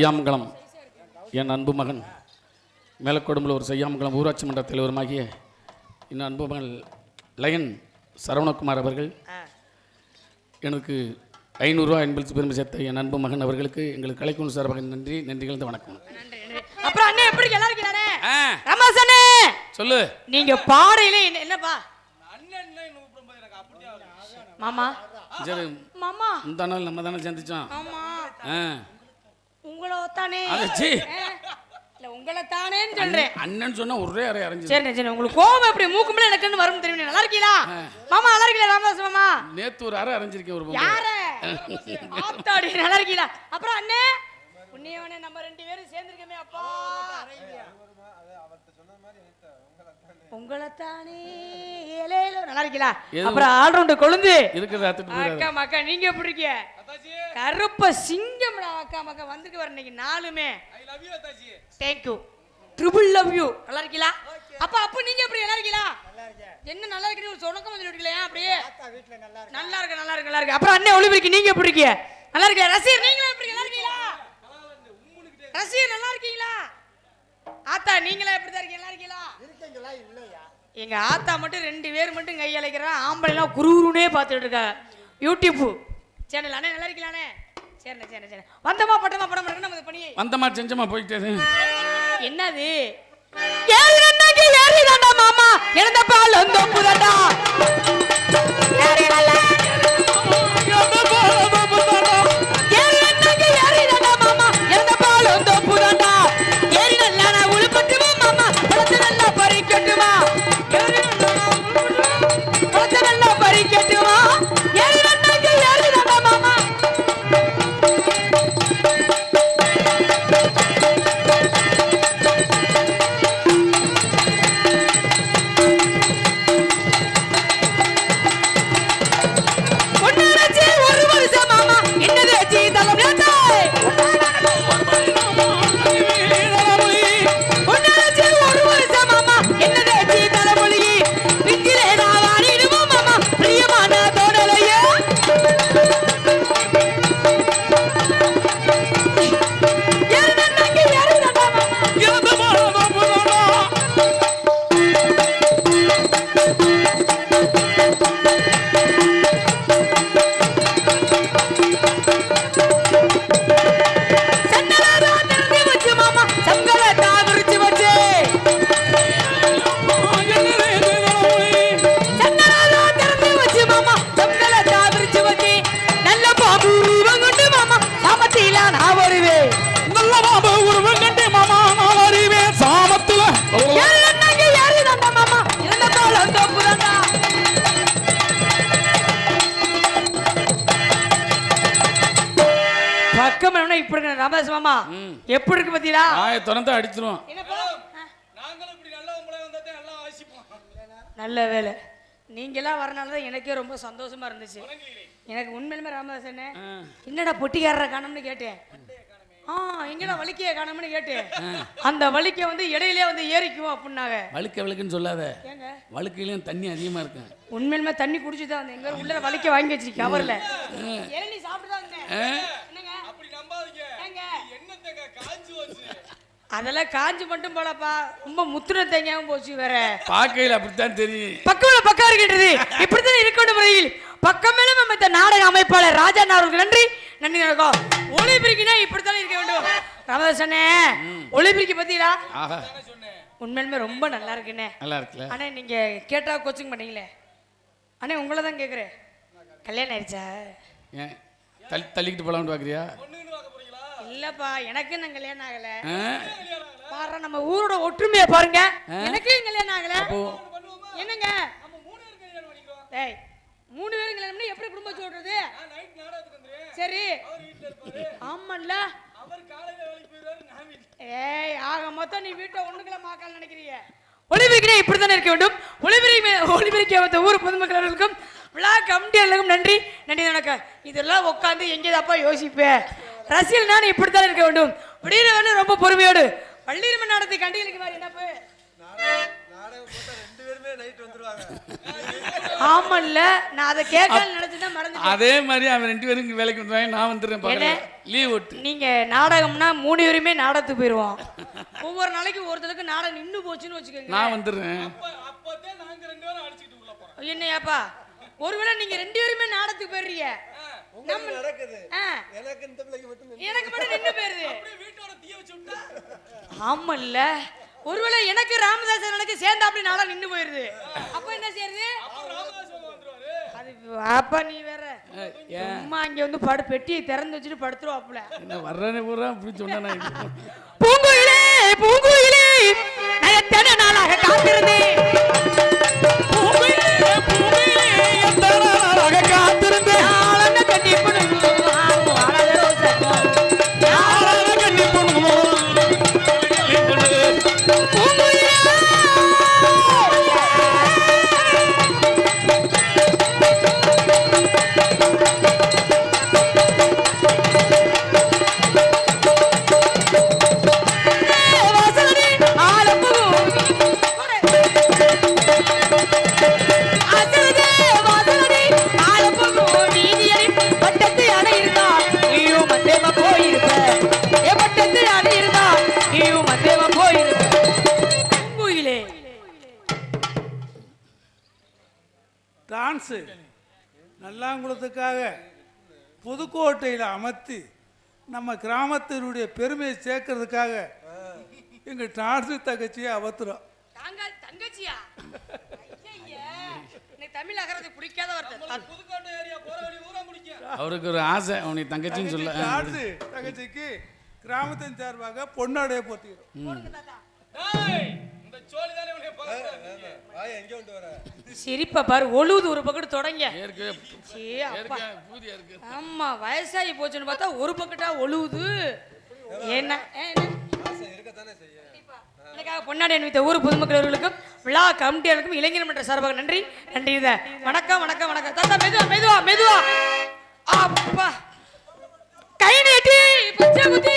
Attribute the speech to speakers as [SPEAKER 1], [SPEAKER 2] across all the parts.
[SPEAKER 1] செய்யாமங்கலம். என் அன்பு மகன் மேலக்கொடும்பில் ஒரு செய்யாமங்கலம் ஊராட்சி மன்ற தலைவருமாகிய என் அன்பு மகன் லயன் சரவணகுமார் அவர்கள். எனக்கு ஐநூறுரூவா என்பது பெருமை சேர்த்த என் அன்பு மகன் அவர்களுக்கு எங்களுக்கு கலைக்குழு சார்பாக நன்றி நன்றி கலந்த வணக்கம்.
[SPEAKER 2] அப்புறம் அண்ணே எப்படி? நல்லா ரமேஷ் அண்ணே.
[SPEAKER 1] சொல்லு.
[SPEAKER 2] நீங்க பாடையில என்ன என்னப்பா? மாமா.
[SPEAKER 1] சரி.
[SPEAKER 2] மாமா.
[SPEAKER 1] இந்த நாள் நம்ம தானே சந்திச்சோம்
[SPEAKER 2] ஆமா.
[SPEAKER 1] ஆ.
[SPEAKER 2] உங்களை தானே
[SPEAKER 1] அட, சீ.
[SPEAKER 2] இல்ல உங்களை தானேன்னு சொல்றேன்.
[SPEAKER 1] அண்ணன் சொன்னா ஒரே அறை அரைஞ்சு
[SPEAKER 2] சரி சரி உங்களுக்கு கோவம் எப்படி? மூக்கு மேல எனக்குன்னு வரும் தெரியும்? நல்லா இருக்கீங்களா? மாமா நல்லா இருக்கீங்களா ராமதாஸ் மாமா?
[SPEAKER 1] நேத்து ஒரு அறை அரைஞ்சிருக்கேன் ஒரு.
[SPEAKER 2] யார? ஆத்தாடி நல்லா இருக்கீங்களா? அப்புறம் அண்ணே புண்ணியவனே நம்ம ரெண்டு பேரும் சேர்ந்திருக்கமே அப்பா. உங்களைத்தானே ஏலேலோ நல்லா இருக்கீங்களா? அப்புறம் ஆல்ரவுண்டர் கொழுந்து.
[SPEAKER 1] இருக்கிறத.
[SPEAKER 2] அக்கா மக்கா நீங்க எப்படி இருக்கீங்க? கருப்ப சிங்கம்டா அக்கா மக்கா வந்துட்டு வர இன்னைக்கு நாலுமே thank you triple love you நல்லா இருக்கீங்களா அப்ப அப்ப நீங்க எப்படி நல்லா இருக்கீங்களா என்ன நல்லா இருக்குன்னு ஒரு சொணக்கம் வந்து ஏன் அப்படியே நல்லா இருக்கு? நல்லா இருக்கு நல்லா இருக்கு அப்புறம் அண்ணே ஒளிபரிக்கு நீங்க எப்படி இருக்கீங்க? நல்லா இருக்கீங்க ரசிகர் நீங்களும் எப்படி நல்லா இருக்கீங்களா ரசிகர் நல்லா இருக்கீங்களா? ஆத்தா நீங்களா எப்படி தான் இருக்கீங்க? நல்லா இருக்கீங்களா? எங்க ஆத்தா மட்டும் ரெண்டு பேர் மட்டும் கையழைக்கிறா ஆம்பளை எல்லாம் குருகுருனே பார்த்துட்டு இருக்காங்க யூடியூப் சேனல் அண்ணே நல்லா இருக்கீங்களாண்ணே சரிண்ணே சரிண்ணே சரி வந்தமா பட்டமா படம் இருக்கு நம்ம பண்ணி
[SPEAKER 1] வந்தமா செஞ்சமா போயிட்டே.
[SPEAKER 2] என்னது? ஏறி நன்னாங்க ஏறி தாண்டா மாமா. இழந்த பால் வந்து புதண்டா ஏறி நல்லா பறிக்கட்டுமா இருக்கு மாமா எப்படி இருக்கு பத்தியா
[SPEAKER 1] ஆய திறந்து
[SPEAKER 2] என்னப்பா நல்ல வேலை. நீங்களாம் வரனால தான் எனக்கே ரொம்ப சந்தோஷமா இருந்துச்சு. எனக்கு உண்மையிலுமே ராமதாசனே என்னடா பொட்டிக்காரரை காணோம்னு கேட்டேன். ஆ எங்கடா வலிக்கைய காணோம்னு கேட்டேன். அந்த வலிக்க வந்து இடையிலே வந்து ஏறிக்குவோம் அப்படின்னாங்க.
[SPEAKER 1] வழுக்க வழுக்குன்னு சொல்லாத.
[SPEAKER 2] ஏங்க?
[SPEAKER 1] வழுக்கையிலும் தண்ணி அதிகமா இருக்கும்
[SPEAKER 2] உண்மையிலுமே தண்ணி குடிச்சு தான் எங்க உள்ள வலிக்க வாங்கி வச்சிருக்கேன் கவர்ல இளநீ சாப்பிட்டு தான் அதெல்லாம் காஞ்சு மட்டும் போலப்பா. ரொம்ப முத்துன தேங்காயும் போச்சு வேற.
[SPEAKER 1] பார்க்கையில் அப்படித்தான் தெரியும்.
[SPEAKER 2] பக்கம்ல பக்கம் இருக்கின்றது. இப்படித்தான் இருக்கணும் முறையில். பக்கமேலும் அமைத்த நாடக அமைப்பாளர் ராஜா அவர்களுக்கு நன்றி. நன்றி நடக்கும் ஒளிபிரிக்கினா இப்படித்தான் இருக்க வேண்டும். ராமதாசனே ஒளிபிரிக்கி பத்தியா? உண்மையிலுமே ரொம்ப நல்லா இருக்குண்ணே.
[SPEAKER 1] நல்லா இருக்குல்ல?
[SPEAKER 2] அண்ணே நீங்க கேட்டா கோச்சிங் பண்ணீங்களே? அண்ணே உங்களை தான் கேட்குறேன் கல்யாணம் ஆயிடுச்சா?
[SPEAKER 1] ஏன்? தள்ளி தள்ளிக்கிட்டு போலாம்னு பார்க்குறியா
[SPEAKER 2] இல்லப்பா எனக்கு இன்னும் கல்யாணம் ஆகல? பாரு நம்ம ஊரோட ஒற்றுமையை பாருங்க. எனக்கு கல்யாணம் ஆகல. என்னங்க? டேய் மூணு பேரும் கல்யாணம் பண்ணி எப்படி குடும்பம் சொல்றது சரி. ஆமால்ல ஏய் ஆக மொத்தம் நீ வீட்டை ஒண்ணுக்குள்ள மாக்கால் நினைக்கிறீங்க. ஒளிபெருக்கினே இப்படித்தானே இருக்க வேண்டும்? ஒளிபெருக்கி ஒளிபெருக்கிய வந்த ஊர் பொதுமக்கள் அவர்களுக்கும் விழா கமிட்டியாளர்களுக்கும் நன்றி. நன்றி வணக்கம். இதெல்லாம் உட்காந்து எங்கேதாப்பா யோசிப்பேன் ரசிகல் நான் இப்படித்தான் இருக்க வேண்டும். விடிய வேண்டும் ரொம்ப பொறுமையோடு பள்ளியிலுமே நடத்தி கண்டிகளுக்கு மாதிரி என்ன போய் ஆமால்ல நான் அதை கேட்கல நினைச்சுதான் மறந்துட்டேன்.
[SPEAKER 1] அதே மாதிரி அவன் ரெண்டு பேரும் வேலைக்கு வந்துருவாங்க நான் வந்துடுறேன் லீவ் விட்டு.
[SPEAKER 2] நீங்க நாடகம்னா மூணு பேருமே நாடகத்துக்கு போயிருவோம். ஒவ்வொரு நாளைக்கு ஒருத்தருக்கு நாடகம் நின்னு போச்சுன்னு வச்சுக்கோங்க
[SPEAKER 1] நான் வந்துடுறேன்.
[SPEAKER 2] என்னையாப்பா? ஒருவேளை நீங்க ரெண்டு பேருமே நாடகத்துக்கு போயிடுறீங்க. நம்ம-
[SPEAKER 3] நடக்குது. எனக்கு இந்த பிள்ளைக்கு மட்டும்
[SPEAKER 2] எனக்கு மட்டும் நின்னு போயிருது ஆமா இல்ல ஒருவேளை எனக்கு ராமதாஸ் எனக்கு சேர்ந்து அப்படி நாளா நின்னு போயிருது அப்ப என்ன செய்யறது? அது அப்பா நீ வேற. சும்மா அங்க வந்து படு பெட்டியை திறந்து வச்சுட்டு படுத்துருவாப்புல.
[SPEAKER 1] என்ன வர்றேன்னு பூரா அப்படி சொன்னா
[SPEAKER 2] பூங்குயிலே பூங்குயிலே
[SPEAKER 4] புதுக்கோட்டையில் அமர்த்தி நம்ம கிராமத்தினுடைய பெருமையை சேர்க்கறதுக்காக எங்கள் டான்ஸு
[SPEAKER 2] தங்கச்சியா ஐயையே. எனக்கு தமிழ் அகரது பிடிக்காத ஒருத்தர்
[SPEAKER 1] அவருக்கு ஒரு ஆசை அவனை தங்கச்சின்னு சொல்ல.
[SPEAKER 4] டான்ஸு தகச்சிக்கு கிராமத்தின் சார்பாக பொன்னாடைய போட்டிக்கிறோம்
[SPEAKER 2] சிரிப்பா பாரு ஒழுகுது ஒரு பக்கத்து தொடங்க. ஆமா வயசாகி போச்சுன்னு பார்த்தா ஒரு பக்கெட்டா ஒழுகுது. என்ன? எனக்காக பொன்னாடி அணிவித்த ஊர் பொதுமக்களுக்கும் விழா கமிட்டியாளருக்கும் இளைஞர் மன்ற சார்பாக நன்றி நன்றி. இத வணக்கம் வணக்கம் வணக்கம். தாத்தா மெதுவா மெதுவா மெதுவா. அப்பா. கை நீட்டி பச்சை குத்தி.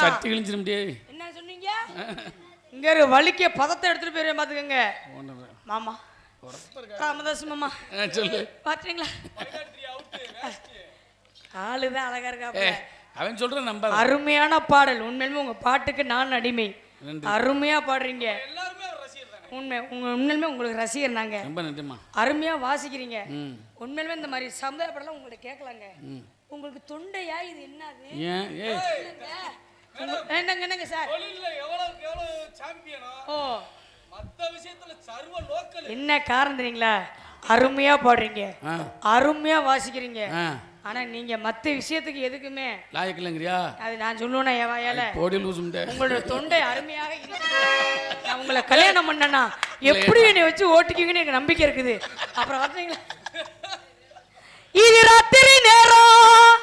[SPEAKER 1] சட்டி கிழிச்சிட முடியாது.
[SPEAKER 2] என்ன சொன்னீங்க? இங்க இரு வலிக்க பதத்தை எடுத்துட்டு போயிருவேன் பாத்துக்கங்க. மாமா. ராமதாஸ் மாமா
[SPEAKER 1] சொல்லு.
[SPEAKER 2] பாத்தீங்களா ஆளுதான் அழகா
[SPEAKER 1] ஏ
[SPEAKER 2] இருக்கா
[SPEAKER 1] அவன் சொல்ற நம்ப
[SPEAKER 2] அருமையான பாடல். உண்மையிலுமே உங்க பாட்டுக்கு நான் அடிமை. அருமையா பாடுறீங்க. உண்மை உங்க உண்மையிலுமே உங்களுக்கு ரசிகர் நாங்க.
[SPEAKER 1] ரொம்ப நன்றிம்மா.
[SPEAKER 2] அருமையா வாசிக்கிறீங்க. உண்மையிலுமே இந்த மாதிரி சமுதாய படம் உங்கள்ட்ட கேட்கலாங்க. உங்களுக்கு தொண்டையா இது என்னது? என்னங்க என்னங்க சார்? ஓ. என்ன காரணம் தெரியுங்களா? அருமையா பாடுறீங்க. அருமையா வாசிக்கிறீங்க. ஆனா நீங்க மத்த விஷயத்துக்கு எதுக்குமே
[SPEAKER 1] லாயக்கில்லைங்கிறியா
[SPEAKER 2] அது நான் சொல்லுவேனா என் வாயால?
[SPEAKER 1] போடி லூசும்டே
[SPEAKER 2] உங்களோட தொண்டை அருமையாக நான் உங்களை கல்யாணம் பண்ணனா? எப்படி என்னை வச்சு ஓட்டிக்குவீங்கன்னு எனக்கு நம்பிக்கை இருக்குது. அப்புறம் பார்த்தீங்களா இது ராத்திரி நேரம்.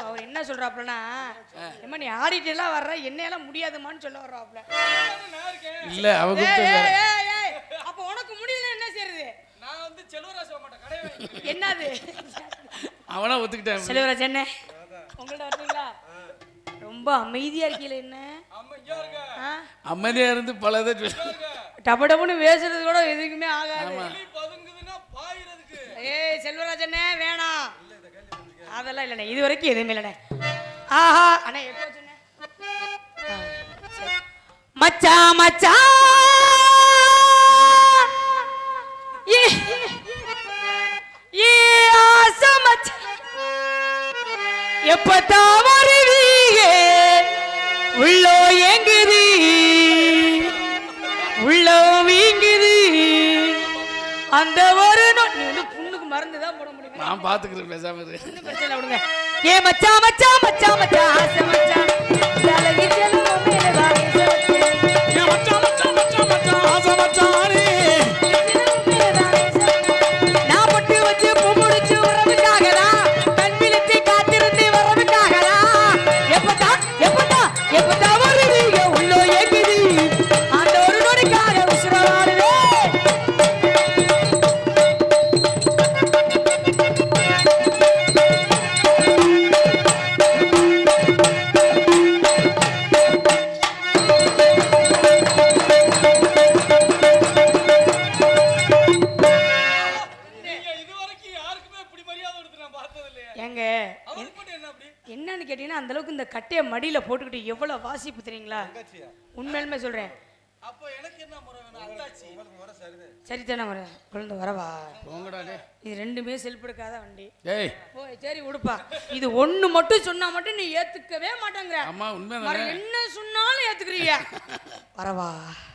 [SPEAKER 2] அவர் என்ன சொல்றாப்லனா ஏம்மா நீ ஆடிட்டு எல்லாம் வர்ற என்னையெல்லாம் முடியாதுமான்னு சொல்ல வர்றாப்ல
[SPEAKER 1] இல்ல அவ
[SPEAKER 2] ஏய்,
[SPEAKER 1] கூப்பிட்டு
[SPEAKER 2] ஏய்,
[SPEAKER 1] வேற.
[SPEAKER 2] ஏய், ஏய், அப்ப உனக்கு முடியல என்ன செய்யறது என்னது?
[SPEAKER 1] அவனா ஒத்துக்கிட்டேன்
[SPEAKER 2] செல்வராஜ் என்ன உங்கள்ட்ட வரீங்களா? ரொம்ப அமைதியா இருக்கீல என்ன ஆ?
[SPEAKER 1] அமைதியாக இருந்து பல
[SPEAKER 2] டப டபுன்னு பேசுறது கூட எதுக்குமே ஆகாது. ஏய் செல்வராஜண்ணே வேணாம். அதெல்லாம் இல்லைண்ணே இது வரைக்கும் எதுவுமே இல்லைண்ணே. ஆஹா அண்ணா எப்போ சொன்னேன் மச்சா சரி. மச்சான் எப்பதான் வருவீங்க உள்ளோ எங்குது உள்ளோ வீங்குது. அந்த
[SPEAKER 1] நான் பாத்துக்கிறேன் பேசாம இரு.
[SPEAKER 2] பிரச்சனை விடுங்க ஏ மச்சா மச்சா மச்சா மச்சா ஆசை மச்சான். போட்டுக்கிட்டு எவ்வளவு வாசிப்பு தெரியுங்களா? உண்மையிலுமே சொல்றேன்.
[SPEAKER 3] முறை முறை சரிதான்.
[SPEAKER 2] வர குழந்தை வரவா?
[SPEAKER 1] போங்கடா டேய்.
[SPEAKER 2] இது ரெண்டுமே செல்ஃப் எடுக்காத வண்டி.
[SPEAKER 1] ஏய்.
[SPEAKER 2] ஓ சரி விடுப்பா. இது ஒண்ணு மட்டும் சொன்னா மட்டும் நீ ஏத்துக்கவே மாட்டேங்கிற.
[SPEAKER 1] அம்மா உண்மை
[SPEAKER 2] மற என்ன சொன்னாலும் ஏத்துக்கிறீங்க. வரவா?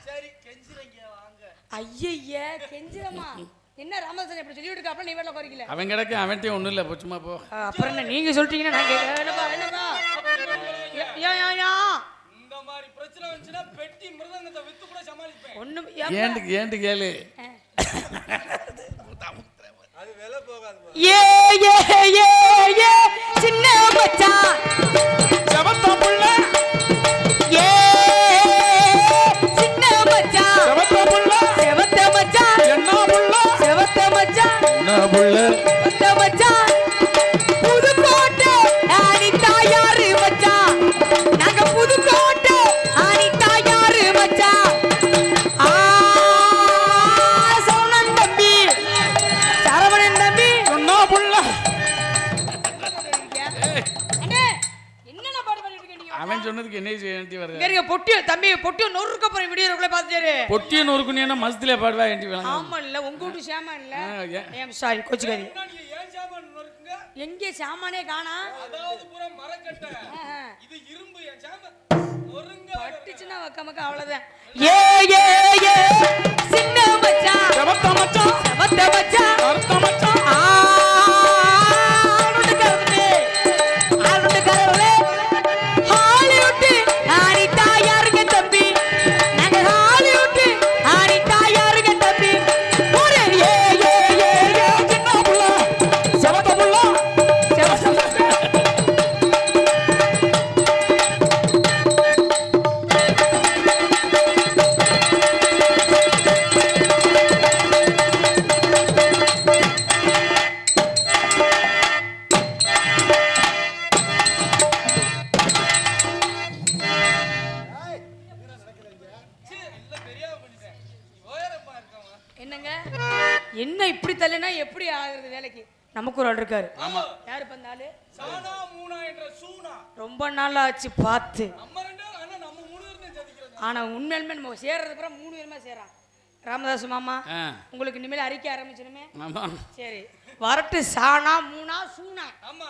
[SPEAKER 3] சரி கெஞ்சிரங்க வாங்க.
[SPEAKER 2] ஐயய்ய கெஞ்சிரமா என்ன ராமதாசன் இப்படி சொல்லி விட்டுருக்காப்ல நீ வேலை குறைக்கல
[SPEAKER 1] அவன் கிடக்க அவன்கிட்டயும் ஒன்றும் இல்லை சும்மா போ.
[SPEAKER 2] அப்புறம் என்ன நீங்க சொல்லிட்டீங்கன்னா நான் கேட்க
[SPEAKER 3] பெட்டி மிருதங்கத்தை வித்து கூட சமாளிப்பேன்.
[SPEAKER 2] ஒண்ணும்
[SPEAKER 1] ஏன்ட்டு ஏன்ட்டு கேளு?
[SPEAKER 3] அது விலை போகாது
[SPEAKER 2] ஏ ஏ ஏ ஏ சின்ன மச்சான்.
[SPEAKER 1] செவத்த புள்ள.
[SPEAKER 2] ஏ சின்ன மச்சான்.
[SPEAKER 1] செவத்த புள்ள.
[SPEAKER 2] செவத்த மச்சான்.
[SPEAKER 1] என்ன புள்ள?
[SPEAKER 2] செவத்த மச்சான்.
[SPEAKER 1] என்ன புள்ள?
[SPEAKER 2] பொட்டி தம்பி பொட்டி நொறுக்க போற வீடியோக்குள்ள பாத்துட்டாரு
[SPEAKER 1] பொட்டியை நொறுக்குனீன்னா மசத்திலே பாடுவா வேண்டி வேணாம்
[SPEAKER 2] ஆமா இல்ல உங்க வீட்டு சாமான் இல்ல? ஏம் சாரி கொச்சுக்காரி எங்கே சாமானே காணா?
[SPEAKER 3] அதாவது பூரா மரக்கட்டை. இது இரும்பு என் சாமான். ஒருங்க
[SPEAKER 2] பட்டுச்சுன்னா வக்க மக்க அவ்வளவுதான். ஏ ஏ ஏ. சின்ன மச்சான்.
[SPEAKER 1] செவத்த மச்சான்.
[SPEAKER 2] செவத்த மச்சான்.
[SPEAKER 1] கருத்த மச்சான்.
[SPEAKER 2] ஆ, என்னங்க? என்ன இப்படி தள்ளினா எப்படி ஆகுறது வேலைக்கு? நமக்கு ஒரு ஆள் இருக்காரு.
[SPEAKER 1] ஆமா.
[SPEAKER 2] யாரு பந்தாலு
[SPEAKER 3] சானா மூனா என்ற சூனா.
[SPEAKER 2] ரொம்ப நாள் ஆச்சு பார்த்து.
[SPEAKER 3] நம்ம ரெண்டு ஆனா நம்ம மூணு பேரும்
[SPEAKER 2] ஆனா உண்மையிலுமே நம்ம சேர்றது அப்புறம் மூணு பேருமா சேரான் ராமதாஸ் மாமா உங்களுக்கு இனிமேல் அறிக்கை ஆரம்பிச்சிருமே
[SPEAKER 1] ஆமா.
[SPEAKER 2] சரி. வரட்டு சானா மூணா சூனா.
[SPEAKER 3] ஆமா.